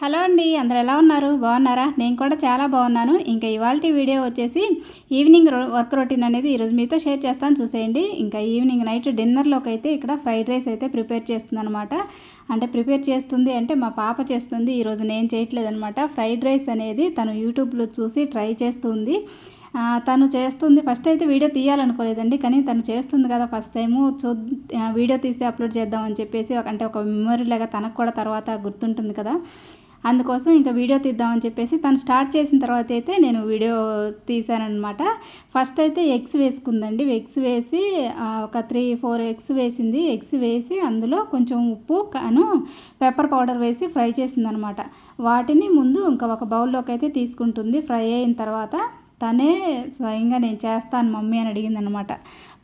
Hello అండి అందరు ఎలా ఉన్నారు? బాగున్నారా? నేను కూడా చాలా బాగున్నాను. ఇంకా ఇవాళ వీడియో వచ్చేసి ఈవినింగ్ రో వర్క్ రొటీన్ అనేది ఈరోజు మీతో షేర్ చేస్తాను చూసేయండి. ఇంకా ఈవినింగ్ నైట్ డిన్నర్లోకి అయితే ఇక్కడ ఫ్రైడ్ రైస్ అయితే ప్రిపేర్ చేస్తుంది అనమాట అంటే ప్రిపేర్ చేస్తుంది అంటే మా పాప చేస్తుంది. ఈరోజు నేను చేయట్లేదనమాట ఫ్రైడ్ రైస్ అనేది తను యూట్యూబ్లో చూసి ట్రై చేస్తుంది. తను చేస్తుంది. ఫస్ట్ అయితే వీడియో తీయాలనుకోలేదండి. కానీ తను చేస్తుంది కదా ఫస్ట్ టైము. చూ వీడియో తీసి అప్లోడ్ చేద్దామని చెప్పేసి అంటే ఒక మెమొరీ లాగా తనకు కూడా తర్వాత గుర్తుంటుంది కదా. అందుకోసం ఇంకా వీడియో తీద్దామని చెప్పేసి తను స్టార్ట్ చేసిన తర్వాత అయితే నేను వీడియో తీశానమాట ఫస్ట్ అయితే ఎగ్స్ వేసుకుందండి. ఎగ్స్ వేసి ఒక త్రీ ఫోర్ ఎగ్స్ వేసింది. ఎగ్స్ వేసి అందులో కొంచెం ఉప్పు కాను పెప్పర్ పౌడర్ వేసి ఫ్రై చేసిందనమాట వాటిని ముందు ఇంకా ఒక బౌల్లోకి అయితే తీసుకుంటుంది. ఫ్రై అయిన తర్వాత తనే స్వయంగా నేను చేస్తాను మమ్మీ అని అడిగింది అనమాట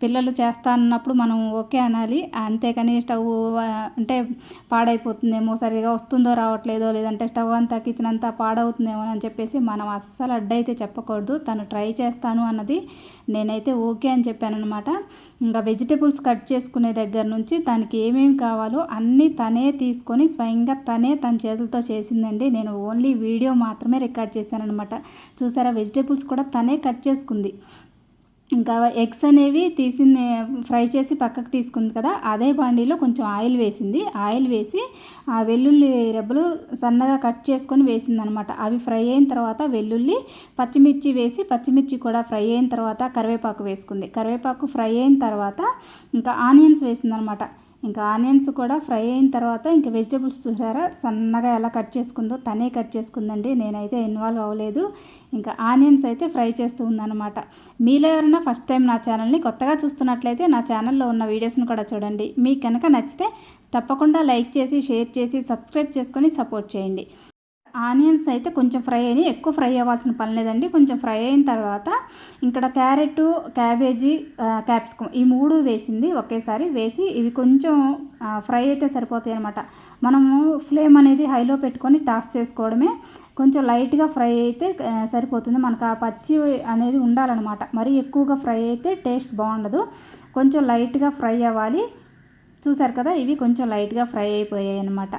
పిల్లలు చేస్తా అన్నప్పుడు మనం ఓకే అనాలి. అంతేకాని స్టవ్ అంటే పాడైపోతుందేమో సరిగా వస్తుందో రావట్లేదో లేదంటే స్టవ్ అంతా కిచెన్ అంతా పాడవుతుందేమో అని చెప్పేసి మనం అస్సలు అడ్డైతే చెప్పకూడదు. తను ట్రై చేస్తాను అన్నది నేనైతే ఓకే అని చెప్పాను అనమాట ఇంకా వెజిటేబుల్స్ కట్ చేసుకునే దగ్గర నుంచి తనకి ఏమేమి కావాలో అన్నీ తనే తీసుకొని స్వయంగా తనే తన చేతులతో చేసిందండి. నేను ఓన్లీ వీడియో మాత్రమే రికార్డ్ చేశాను అనమాట చూసారా? వెజిటేబుల్స్ కూడా తనే కట్ చేసుకుంది. ఇంకా ఎగ్స్ అనేవి తీసింది ఫ్రై చేసి పక్కకు తీసుకుంది కదా అదే బాండీలో కొంచెం ఆయిల్ వేసింది. ఆయిల్ వేసి ఆ వెల్లుల్లి రెబ్బలు సన్నగా కట్ చేసుకొని వేసింది అనమాట అవి ఫ్రై అయిన తర్వాత వెల్లుల్లి పచ్చిమిర్చి వేసి పచ్చిమిర్చి కూడా ఫ్రై అయిన తర్వాత కరివేపాకు వేసుకుంది. కరివేపాకు ఫ్రై అయిన తర్వాత ఇంకా ఆనియన్స్ వేసింది అనమాట ఇంకా ఆనియన్స్ కూడా ఫ్రై అయిన తర్వాత ఇంకా వెజిటేబుల్స్ చూసారా? సన్నగా ఎలా కట్ చేసుకుందో తనే కట్ చేసుకుందండి. నేనైతే ఇన్వాల్వ్ అవ్వలేదు. ఇంకా ఆనియన్స్ అయితే ఫ్రై చేస్తూ ఉందన్నమాట. మీలో ఎవరైనా ఫస్ట్ టైం నా ఛానల్ని కొత్తగా చూస్తున్నట్లయితే నా ఛానల్లో ఉన్న వీడియోస్ని కూడా చూడండి. మీకు కనుక నచ్చితే తప్పకుండా లైక్ చేసి షేర్ చేసి సబ్స్క్రైబ్ చేసుకొని సపోర్ట్ చేయండి. ఆనియన్స్ అయితే కొంచెం ఫ్రై అయినాయి. ఎక్కువ ఫ్రై అవ్వాల్సిన పని లేదండి. కొంచెం ఫ్రై అయిన తర్వాత ఇక్కడ క్యారెట్ క్యాబేజీ క్యాప్సికమ్ ఈ మూడు వేసింది ఒకేసారి వేసి ఇవి కొంచెం ఫ్రై అయితే సరిపోతాయి అనమాట మనము ఫ్లేమ్ అనేది హైలో పెట్టుకొని టాస్ చేసుకోవడమే. కొంచెం లైట్గా ఫ్రై అయితే సరిపోతుంది. మనకు ఆ పచ్చి అనేది ఉండాలన్నమాట. మరీ ఎక్కువగా ఫ్రై అయితే టేస్ట్ బాగుండదు. కొంచెం లైట్గా ఫ్రై అవ్వాలి. చూసారు కదా ఇవి కొంచెం లైట్గా ఫ్రై అయిపోయాయి అనమాట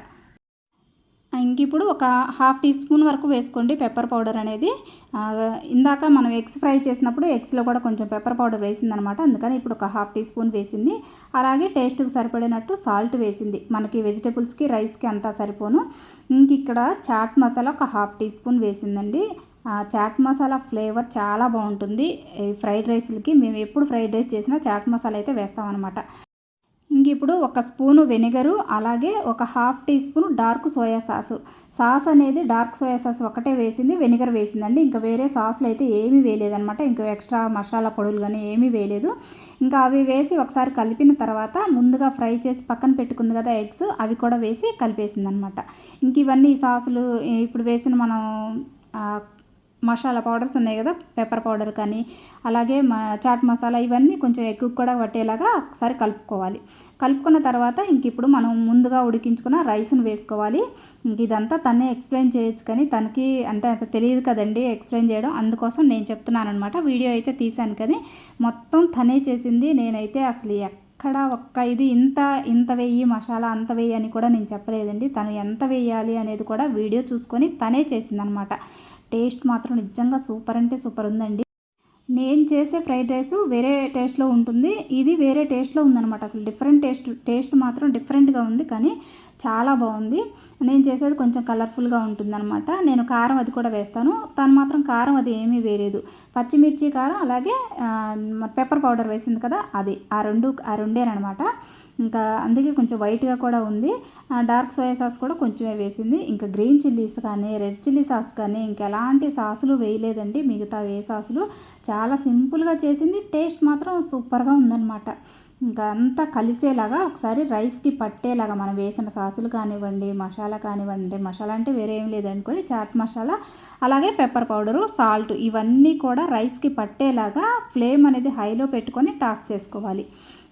ఇంక ఇప్పుడు ఒక హాఫ్ టీ స్పూన్ వరకు వేసుకోండి పెప్పర్ పౌడర్ అనేది. ఇందాక మనం ఎగ్స్ ఫ్రై చేసినప్పుడు ఎగ్స్లో కూడా కొంచెం పెప్పర్ పౌడర్ వేసిందనమాట. అందుకని ఇప్పుడు ఒక హాఫ్ టీ స్పూన్ వేసింది. అలాగే టేస్ట్కి సరిపడినట్టు సాల్ట్ వేసింది. మనకి వెజిటేబుల్స్కి రైస్కి అంతా సరిపోను. ఇంక ఇక్కడ చాట్ మసాలా ఒక హాఫ్ టీ స్పూన్ వేసిందండి. చాట్ మసాలా ఫ్లేవర్ చాలా బాగుంటుంది. ఈ ఫ్రైడ్ రైస్లకి మేము ఎప్పుడు ఫ్రైడ్ రైస్ చేసినా చాట్ మసాలా అయితే వేస్తామన్నమాట ఇంక ఇప్పుడు ఒక స్పూను వెనిగరు అలాగే ఒక half teaspoon dark soya sauce. Sauce అనేది డార్క్ సోయా సాస్ ఒకటే వేసింది వెనిగర్ వేసిందండి. ఇంకా వేరే సాస్లు అయితే ఏమీ వేయలేదనమాట ఇంకా ఎక్స్ట్రా మసాలా పొడులు కానీ ఏమీ వేయలేదు. ఇంకా అవి వేసి ఒకసారి కలిపిన తర్వాత ముందుగా ఫ్రై చేసి పక్కన పెట్టుకుంది కదా ఎగ్స్ అవి కూడా వేసి కలిపేసింది అనమాట ఇంక ఇవన్నీ ఈ సాసులు ఇప్పుడు వేసిన మనం మసాలా పౌడర్స్ ఉన్నాయి కదా పెప్పర్ పౌడర్ కానీ అలాగే మా చాట్ మసాలా ఇవన్నీ కొంచెం ఎక్కువ కూడా పట్టేలాగా ఒకసారి కలుపుకోవాలి. కలుపుకున్న తర్వాత ఇంక ఇప్పుడు మనం ముందుగా ఉడికించుకున్న రైస్ను వేసుకోవాలి. ఇంక ఇదంతా తనే ఎక్స్ప్లెయిన్ చేయొచ్చు కానీ తనకి అంటే అంత తెలియదు కదండి ఎక్స్ప్లెయిన్ చేయడం. అందుకోసం నేను చెప్తున్నాను అనమాట వీడియో అయితే తీశాను కానీ మొత్తం తనే చేసింది. నేనైతే అసలు ఎక్కడ ఒక్క ఇది ఇంత ఇంత వెయ్యి మసాలా అంత వెయ్యి అని కూడా నేను చెప్పలేదండి. తను ఎంత వేయాలి అనేది కూడా వీడియో చూసుకొని తనే చేసిందనమాట టేస్ట్ మాత్రం నిజంగా సూపర్ అంటే సూపర్ ఉందండి. నేను చేసే ఫ్రైడ్ రైస్ వేరే టేస్ట్లో ఉంటుంది. ఇది వేరే టేస్ట్లో ఉందన్నమాట. అసలు డిఫరెంట్ టేస్ట్ టేస్ట్ మాత్రం డిఫరెంట్గా ఉంది కానీ చాలా బాగుంది. నేను చేసేది కొంచెం కలర్ఫుల్గా ఉంటుందన్నమాట. నేను కారం అది కూడా వేస్తాను. తను మాత్రం కారం అది ఏమీ వేయలేదు. పచ్చిమిర్చి కారం అలాగే పెప్పర్ పౌడర్ వేసింది కదా అది. ఆ రెండు ఆ రెండేనమాట ఇంకా అందుకే కొంచెం వైట్గా కూడా ఉంది. డార్క్ సోయా సాస్ కూడా కొంచెమే వేసింది. ఇంకా గ్రీన్ చిల్లీస్ కానీ రెడ్ చిల్లీ సాస్ కానీ ఇంకా ఎలాంటి సాసులు వేయలేదండి. మిగతా ఏ సాసులు చాలా సింపుల్గా చేసింది. టేస్ట్ మాత్రం సూపర్గా ఉందన్నమాట. ఇంకా అంతా కలిసేలాగా ఒకసారి రైస్కి పట్టేలాగా మనం వేసిన సాసులు కానివ్వండి మసాలా కానివ్వండి మసాలా అంటే వేరే ఏం లేదనుకోండి చాట్ మసాలా అలాగే పెప్పర్ పౌడరు సాల్ట్ ఇవన్నీ కూడా రైస్కి పట్టేలాగా ఫ్లేమ్ అనేది హైలో పెట్టుకొని టాస్ చేసుకోవాలి.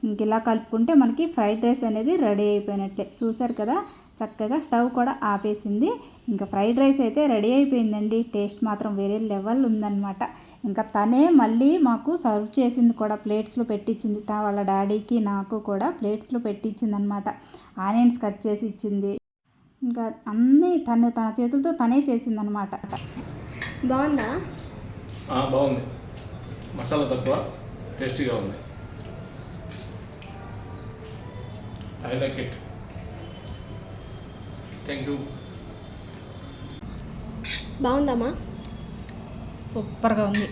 ఇంక ఇలా కలుపుకుంటే మనకి ఫ్రైడ్ రైస్ అనేది రెడీ అయిపోయినట్లే చూసారు కదా? చక్కగా స్టవ్ కూడా ఆపేసింది. ఇంకా ఫ్రైడ్ రైస్ అయితే రెడీ అయిపోయిందండి. టేస్ట్ మాత్రం వేరే లెవెల్ ఉందన్నమాట. ఇంకా తనే మళ్ళీ మాకు సర్వ్ చేసింది కూడా ప్లేట్స్లో పెట్టించింది. తా వాళ్ళ డాడీకి నాకు కూడా ప్లేట్స్లో పెట్టించింది అనమాట ఆనియన్స్ కట్ చేసి ఇచ్చింది. ఇంకా అన్నీ తను తన చేతులతో తనే చేసిందనమాట బాగుందా? ఆ, బాగుంది. మసాలా తక్కువ టేస్టీగా ఉంది. I like it. Thank you. బాగుందమ్మా. సూపర్గా ఉంది.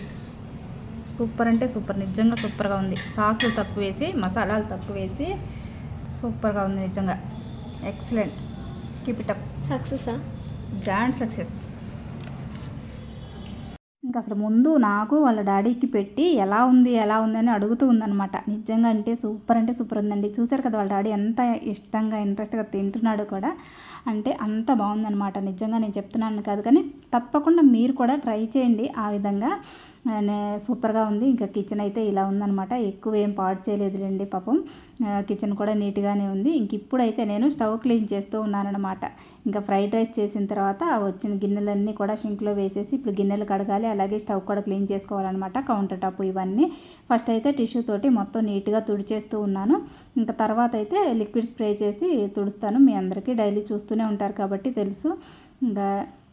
సూపర్ అంటే సూపర్ నిజంగా సూపర్గా ఉంది. సాసులు తక్కువ వేసి మసాలాలు తక్కువ వేసి సూపర్గా ఉంది నిజంగా. ఎక్సలెంట్. కీప్ ఇట్ అప్ సక్సెసా? గ్రాండ్ సక్సెస్ ఇంకా అసలు ముందు నాకు వాళ్ళ డాడీకి పెట్టి ఎలా ఉంది ఎలా ఉంది అని అడుగుతూ ఉందన్నమాట. నిజంగా అంటే సూపర్ అంటే సూపర్ ఉందండి. చూసారు కదా వాళ్ళ డాడీ ఎంత ఇష్టంగా ఇంట్రెస్ట్గా తింటున్నాడు కూడా. అంటే అంత బాగుందనమాట నిజంగా నేను చెప్తున్నాను కాదు కానీ తప్పకుండా మీరు కూడా ట్రై చేయండి ఆ విధంగా. నే- సూపర్గా ఉంది. ఇంకా కిచెన్ అయితే ఇలా ఉందనమాట ఎక్కువ ఏం పాడు చేయలేదులేండి పాపం. కిచెన్ కూడా నీట్గానే ఉంది. ఇంక ఇప్పుడైతే నేను స్టవ్ క్లీన్ చేస్తూ ఉన్నానన్నమాట. ఇంకా ఫ్రైడ్ రైస్ చేసిన తర్వాత వచ్చిన గిన్నెలన్నీ కూడా షింక్లో వేసేసి ఇప్పుడు గిన్నెలు కడగాలి. అలాగే స్టవ్ కూడా క్లీన్ చేసుకోవాలన్నమాట. కౌంటర్ టాప్ ఇవన్నీ. ఫస్ట్ అయితే టిష్యూ తోటి మొత్తం నీట్గా తుడిచేస్తూ ఉన్నాను. ఇంకా తర్వాత అయితే లిక్విడ్ స్ప్రే చేసి తుడుస్తాను. మీ అందరికీ డైలీ చూస్తూనే ఉంటారు కాబట్టి తెలుసు. ఇంకా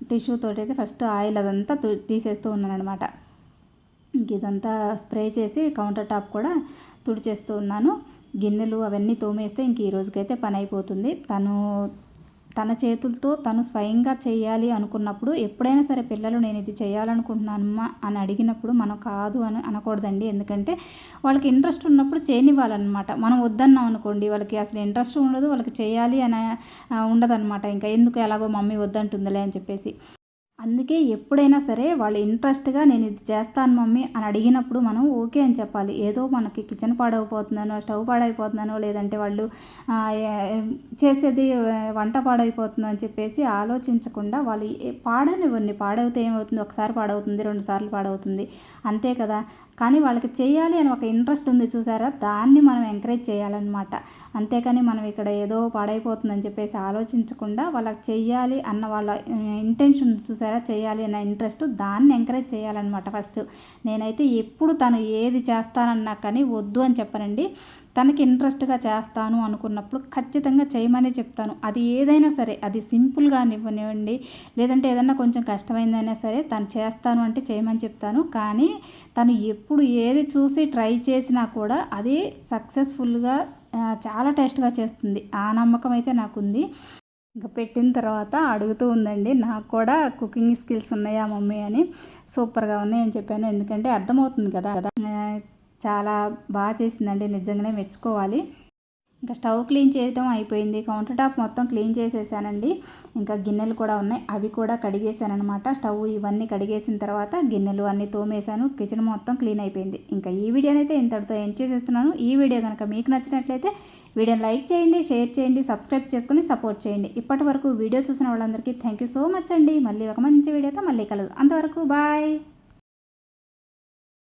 టిష్యూ తోటి అయితే ఫస్ట్ ఆయిల్ అదంతా తు- తీసేస్తూ ఉన్నాను అనమాట ఇంక ఇదంతా స్ప్రే చేసి కౌంటర్ టాప్ కూడా తుడిచేస్తూ ఉన్నాను. గిన్నెలు అవన్నీ తోమేస్తే ఇంక ఈ రోజుకైతే పని అయిపోతుంది తను తన చేతులతో తను స్వయంగా చేయాలి అనుకున్నప్పుడు ఎప్పుడైనా సరే పిల్లలు నేను ఇది చేయాలనుకుంటున్నానమ్మా అని అడిగినప్పుడు మనం కాదు అని అనకూడదండి. ఎందుకంటే వాళ్ళకి ఇంట్రెస్ట్ ఉన్నప్పుడు చేయనివ్వాలన్నమాట. మనం వద్దన్నాం అనుకోండి వాళ్ళకి అసలు ఇంట్రెస్ట్ ఉండదు వాళ్ళకి చేయాలి అని ఉండదన్నమాట. ఇంకా ఎందుకు ఎలాగో మమ్మీ వద్దంటుందిలే అని చెప్పేసి. అందుకే ఎప్పుడైనా సరే వాళ్ళు ఇంట్రెస్ట్గా నేను ఇది చేస్తాను మమ్మీ అని అడిగినప్పుడు మనం ఓకే అని చెప్పాలి. ఏదో మనకి కిచెన్ పాడైపోతున్నానో స్టవ్ పాడైపోతున్నానో లేదంటే వాళ్ళు చేసేది వంట పాడైపోతుందో అని చెప్పేసి ఆలోచించకుండా వాళ్ళు పాడనివ్వండి. పాడవుతే ఏమవుతుంది? ఒకసారి పాడవుతుంది రెండు సార్లు పాడవుతుంది. అంతే కదా. కానీ వాళ్ళకి చేయాలి అని ఒక ఇంట్రెస్ట్ ఉంది చూసారా? దాన్ని మనం ఎంకరేజ్ చేయాలన్నమాట. అంతేకాని మనం ఇక్కడ ఏదో పాడైపోతుందని చెప్పేసి ఆలోచించకుండా వాళ్ళకి చేయాలి అన్న వాళ్ళ ఇంటెన్షన్ చూసారా? చేయాలి అన్న ఇంట్రెస్ట్ దాన్ని ఎంకరేజ్ చేయాలన్నమాట ఫస్ట్. నేనైతే ఎప్పుడు తను ఏది చేస్తానన్నా కానీ వద్దు అని చెప్పనండి. తనకి ఇంట్రెస్ట్గా చేస్తాను అనుకున్నప్పుడు ఖచ్చితంగా చేయమనే చెప్తాను. అది ఏదైనా సరే అది సింపుల్గానివ్వనివ్వండి లేదంటే ఏదైనా కొంచెం కష్టమైందైనా సరే తను చేస్తాను అంటే చేయమని చెప్తాను. కానీ తను ఎప్పుడు ఏది చూసి ట్రై చేసినా కూడా అది సక్సెస్ఫుల్గా చాలా టేస్ట్గా చేస్తుంది. ఆ నమ్మకం అయితే నాకుంది. ఇంకా పెట్టిన తర్వాత అడుగుతూ ఉందండి నాకు కూడా కుకింగ్ స్కిల్స్ ఉన్నాయా మమ్మీ అని. సూపర్గా ఉన్నాయి అని చెప్పాను. ఎందుకంటే అర్థమవుతుంది కదా కదా. చాలా బాగా చేసిందండి. నిజంగానే మెచ్చుకోవాలి. ఇంకా స్టవ్ క్లీన్ చేయడం అయిపోయింది. కౌంటర్ టాప్ మొత్తం క్లీన్ చేసేసానండి. ఇంకా గిన్నెలు కూడా ఉన్నాయి. అవి కూడా కడిగేసాను అనమాట స్టవ్ ఇవన్నీ కడిగేసిన తర్వాత గిన్నెలు అన్నీ తోమేశాను. కిచెన్ మొత్తం క్లీన్ అయిపోయింది. ఇంకా ఈ వీడియోనైతే అయితే ఇంతటితో ఎండ్ చేసేస్తున్నాను. ఈ వీడియో కనుక మీకు నచ్చినట్లయితే వీడియోని లైక్ చేయండి షేర్ చేయండి సబ్స్క్రైబ్ చేసుకుని సపోర్ట్ చేయండి. ఇప్పటి వరకు వీడియో చూసిన వాళ్ళందరికీ థ్యాంక్ యూ సో మచ్ అండి. మళ్ళీ ఒక మంచి వీడియోతో మళ్ళీ కలదు అంతవరకు బాయ్.